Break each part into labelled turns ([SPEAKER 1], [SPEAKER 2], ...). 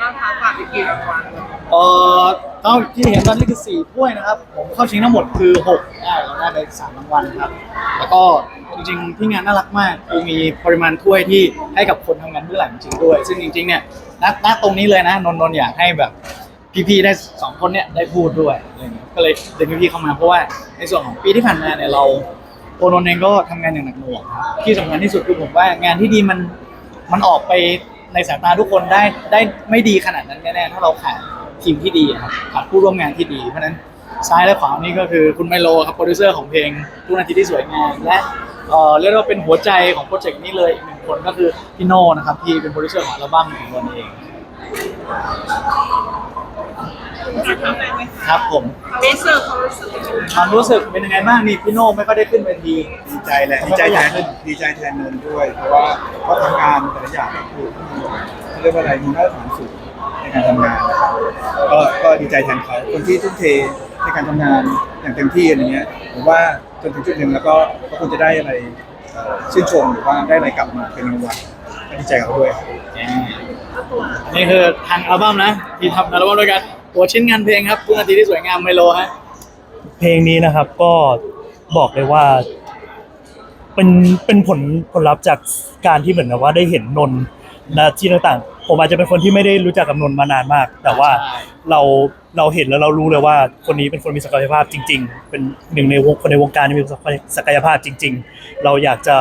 [SPEAKER 1] บ้างคะฝากอีกทีรางวัล
[SPEAKER 2] เอ่อเท่าที่เห็นตอนนี้คือ4ถ้วยนะครับ ผมเข้าชิงทั้งหมดคือ6ได้เราได้ไป3รางวัลครับ แล้วก็จริงๆที่งานน่ารักมากคือมีปริมาณถ้วยที่ให้กับคนทำงานเบื้องหลังจริงด้วย ซึ่งจริงๆเนี่ยณณตรงนี้เลยนะนนท์นนท์อยากให้แบบพี่ๆได้สองคนเนี่ยได้พูดด้วยอะไรเงี้ยก็เลยเดินพี่ๆเข้ามาเพราะว่าในส่วนของปีที่ผ่านมาเนี่ยเราโอนนท์เองก็ทำงานอย่างหนักหน่วงครับที่สำคัญที่สุดคือผมว่างานที่ดีมันมันออกไป ในสายตาทุกคนได้ได้ไม่ดีขนาดนั้นแน่ๆถ้าเราขาดทีมที่ดีครับขาดผู้ร่วมงานที่ดี เพราะฉะนั้นซ้ายและขวานี่ก็คือคุณไมโลครับโปรดิวเซอร์ของเพลงทุกนาทีที่สวยงามและเอ่อเรียกได้ว่าเป็นหัวใจของโปรเจกต์นี้เลยอีกหนึ่งคนก็คือพี่โน่นะครับที่เป็นโปรดิวเซอร์ของอัลบั้มของตนเอง ครับผม
[SPEAKER 1] เบสเซอร์เขารู้สึกยังไง
[SPEAKER 2] ความรู้สึกเป็นยังไงบ้างนี่พี่โน่ไม่ค่อยได้ขึ้นเวที
[SPEAKER 3] ดีใจแหละดีใจแทนดีใจแทนนนท์ด้วย เพราะว่าเขาทำงานแต่ละอย่างก็คือเขาเรียกว่าอะไรมีมาตรฐานสูงในการทำงานนะครับก็ก็ดีใจแทนเขาคนที่ทุ่มเทในการทำงานอย่างเต็มที่อะไรเงี้ยผมว่าจนถึงจุดหนึ่งแล้วก็ก็คงจะได้อะไรเอ่อชื่นชมหรือว่าได้อะไรกลับมาเป็นรางวัลก็ดีใจกับเขาด้วย
[SPEAKER 2] นี่คือทางอัลบั้มนะ ที่ทำอัลบั้มด้วยกันตัวชิ้นงานเพลงครับทุกนาทีที่สวยงามไมโลฮะ
[SPEAKER 4] เพลงนี้นะครับก็บอกเลยว่า เป็นเป็นผลผลลัพธ์จากการที่เหมือนกับว่าได้เห็นนนท์และที่ต่างๆ ผมอาจจะเป็นคนที่ไม่ได้รู้จักกับนนท์มานานมาก แต่ว่า
[SPEAKER 2] ใช่
[SPEAKER 4] เราเราเห็นแล้วเรารู้เลยว่าคนนี้เป็นคนมีศักยภาพจริง ๆ เป็นหนึ่งในวงคนในวงการที่มีศักยภาพจริง ๆ เราอยากจะ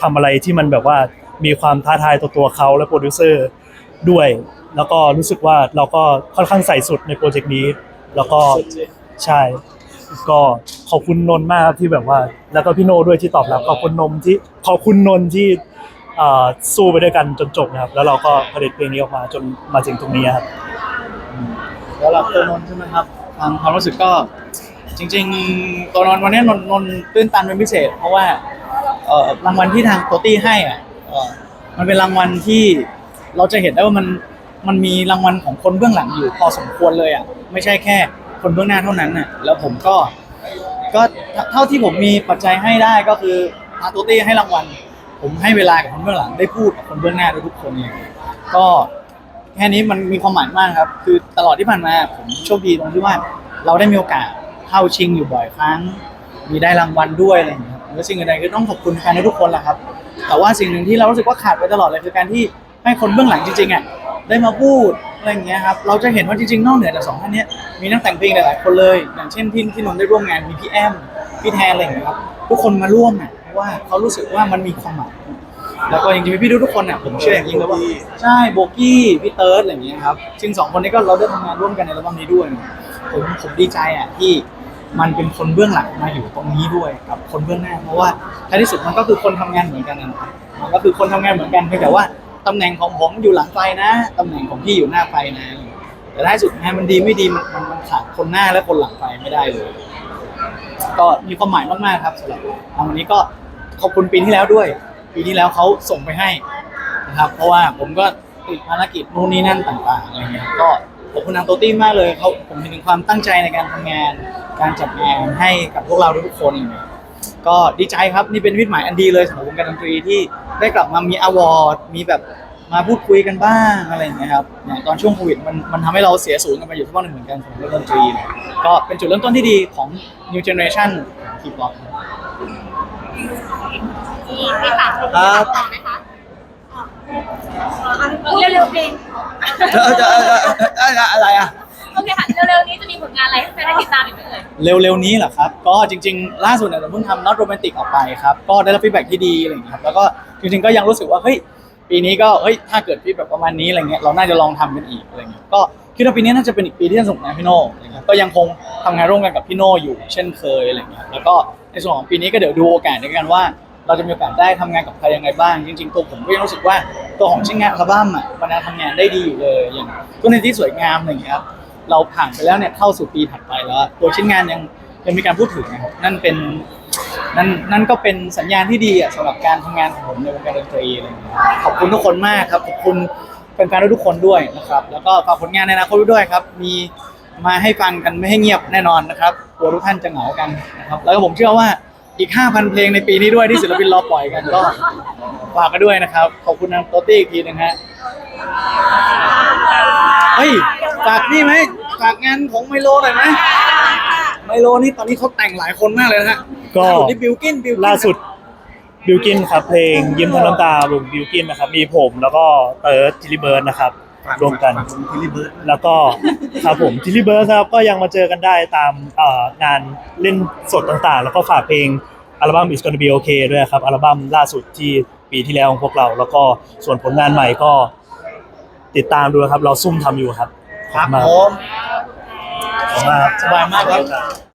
[SPEAKER 4] ทำอะไรที่มันแบบว่ามีความท้าทายต่อตัวเขาและโปรดิวเซอร์ ด้วย แล้วก็รู้สึกว่าเราก็ค่อนข้างใส่สุดในโปรเจกต์นี้ แล้วก็ใช่ ก็ขอบคุณนนท์มากครับที่แบบว่า แล้วก็พี่โนด้วยที่ตอบรับขอบคุณนมที่ขอบคุณนนท์ที่สู้ไปด้วยกันจนจบนะครับ แล้วเราก็ผลิตเพลงนี้ออกมาจนมาถึงตรงนี้ครับ
[SPEAKER 2] แล้วเราตัวนนท์ใช่ไหมครับความความรู้สึกก็จริง ๆ ตัวนนท์วันนี้นนท์นนท์ตื้นตันเป็นพิเศษ เพราะว่ารางวัลที่ทางโตตี้ให้อะมันเป็นรางวัลที่ เราจะเห็นได้ว่ามันมันมีรางวัลของคนเบื้องหลังอยู่พอสมควรเลยอะไม่ใช่แค่คนเบื้องหน้าเท่านั้นน่ะแล้วผมก็ ก็เท่าที่ผมมีปัจจัยให้ได้ก็คือทางโตตี้ให้รางวัล ผมให้เวลากับคนเบื้องหลังได้พูดกับคนเบื้องหน้าด้ทุกคนเลยก็แค่นี้มันมีความหมายมากครับ คือตลอดที่ผ่านมาผมโชคดีตรงที่ว่า เราได้มีโอกาสเข้าชิงอยู่บ่อยครั้ง มีได้รางวัลด้วยอะไรอย่างเงี้ยครับแล้วสิ่งอื่นใดคือต้องขอบคุณแฟนทุกคนแหละครับ แต่ว่าสิ่งหนึ่งที่เรารู้สึกว่าขาดไปตลอดเลยคือการที่ ให้คนเบื้องหลังจริงๆอะได้มาพูดอะไรอย่างเงี้ยครับเราจะเห็นว่าจริงๆนอกเหนือจากสองท่านเนี้ยมีนักแต่งเพลงหลายๆคนเลยอย่างเช่นที่ที่นนท์ได้ร่วมงานมีพี่แอมพี่แทนอะไรอย่างเงี้ยครับทุกคนมาร่วมอะเพราะว่าเขารู้สึกว่ามันมีความหมายแล้วก็จริงๆพี่ๆทุกคนเนี่ยผมเชื่ออย่างยิ่งเลยว่าใช่โบกี้พี่เติร์ดอะไรอย่างเงี้ยครับซึ่งสองคนนี้ก็เราได้ทำงานร่วมกันในอัลบั้มนี้ด้วยผมผมดีใจอะที่มันเป็นคนเบื้องหลังมาอยู่ตรงนี้ด้วยกับคนเบื้องหน้า เพราะว่าท้ายที่สุดมันก็คือคนทำงานเหมือนกันนะครับมันก็คือคนทำงานเหมือนกันเพียงแต่ว่า ตำแหน่งของผมอยู่หลังไฟนะตำแหน่งของพี่อยู่หน้าไฟนะแต่ท้ายสุดงานมันดีไม่ดีมันมันขาดคนหน้าและคนหลังไฟไม่ได้เลย ก็มีความหมายมากๆครับสำหรับทางวันนี้ก็ขอบคุณปีที่แล้วด้วย ปีที่แล้วเขาส่งไปให้นะครับ เพราะว่าผมก็ติดภารกิจนู่นนี่นั่นต่างๆอะไรเงี้ยก็ขอบคุณทางโตตี้มากเลยเขาผมเห็นถึงความตั้งใจในการทำงาน การจัดงานให้กับพวกเราทุกคน ก็ดีใจครับนี่เป็นวิถีหมายอันดีเลยสำหรับวงการดนตรีที่ ได้กลับมามีอวอร์ดมีแบบมาพูดคุยกันบ้างอะไรอย่างเงี้ยครับอย่างตอนช่วงโควิดมันมันทำให้เราเสียศูนย์กันไปอยู่ทุกวันหนึ่งเหมือนกันของเรื่องดนตรีเนี่ยก็เป็นจุดเริ่มต้นที่ดีของ new generation ทีป๊อป
[SPEAKER 5] มีมีฝากเพลง
[SPEAKER 2] ครับ
[SPEAKER 5] ต่อไหมคะเร็วๆเพลง
[SPEAKER 2] อะไรอะ
[SPEAKER 5] โอเคค่ะเร็วๆนี้จะมีผลงานอะไรให้แฟนได้ติดตามอีกไหมเอ่ย
[SPEAKER 2] เร็วๆนี้เหรอครับ ก็จริงๆ ล่าสุดเนี่ยเราเพิ่งทำ Not Romantic ออกไปครับ ก็ได้รับฟีดแบ็ที่ดีอะไรอย่างเงี้ยครับ แล้วก็จริงๆ ก็ยังรู้สึกว่า เฮ้ย ปีนี้ก็ เฮ้ย ถ้าเกิดฟีดแบบประมาณนี้อะไรเงี้ย เราน่าจะลองทำกันอีกอะไรเงี้ย ก็คิดว่าปีนี้น่าจะเป็นอีกปีที่สนุกนะพี่โน่อะไรเงี้ยก็ยังคงทำงานร่วมกันกับพี่โน่อยู่ เช่นเคยอะไรเงี้ย แล้วก็ในส่วนของปีนี้ก็เดี๋ยวดูโอกาสในการว่า เราจะมีโอกาสได้ทำงานกับใครยังไงบ้าง จริง ๆ ตัวผมก็ยังรู้สึกว่าตัวของชิ้นงานอัลบั้มอะมันยังทำงานได้ดีอยู่เลยอย่างตัวในที่สวยงามอะไรเงี้ยครับ เราผ่านไปแล้วเนี่ยเข้าสู่ปีถัดไปแล้ว ตัวชิ้นงานยังยังมีการพูดถึงนะครับนั่นเป็นนั่นนั่นก็เป็นสัญญาณที่ดีอะสำหรับการทำงานของผมในวงการดนตรีอะไรอย่างเงี้ยขอบคุณทุกคนมากครับขอบคุณแฟนๆทุกคนด้วยนะครับ แล้วก็ฝากผลงานในอนาคตด้วยครับ มีมาให้ฟังกันไม่ให้เงียบแน่นอนนะครับกลัวทุกท่านจะเหงากันนะครับ แล้วก็ผมเชื่อว่าอีก 5,000 เพลงในปีนี้ด้วยที่ศิลปินรอปล่อยกันก็ฝากกันด้วยนะครับ ขอบคุณนางโตตี้อีกทีหนึงฮะ ฮ้ยฝากนี่ไหมฝากงานของไมโลหน่อยไหมไมโลนี่ตอนนี้เขาแต่งหลายคนมากเลยนะฮะ
[SPEAKER 4] ก็
[SPEAKER 2] ล่าสุดนี่บิวกินบิวกิน
[SPEAKER 4] ล่าสุดบิวกินครับเพลงยิ้มทั้งน้ำตาวงบิวกินนะครับมีผมแล้วก็เติร์ดจิลิเบิร์ดนะครับ
[SPEAKER 3] ฝาก
[SPEAKER 4] รวมกัน
[SPEAKER 3] ฝาวงทิลลี่เบิร์ด
[SPEAKER 4] แล้วก็ครับผมจิลิเบิร์ดครับก็ยังมาเจอกันได้ตามเอ่องานเล่นสดต่างๆ แล้วก็ฝากเพลงอัลบั้ม It's Gonna Be Okay ด้วยครับอัลบั้มล่าสุดที่ปีที่แล้วของพวกเรา แล้วก็ส่วนผลงานใหม่ก็ ติดตามดูนะครับ เราซุ่มทำอยู่ครับ
[SPEAKER 2] ครับ
[SPEAKER 4] ขอณมาก
[SPEAKER 2] ผม
[SPEAKER 4] ขอบคุณมากครับ
[SPEAKER 2] สบายมากครับ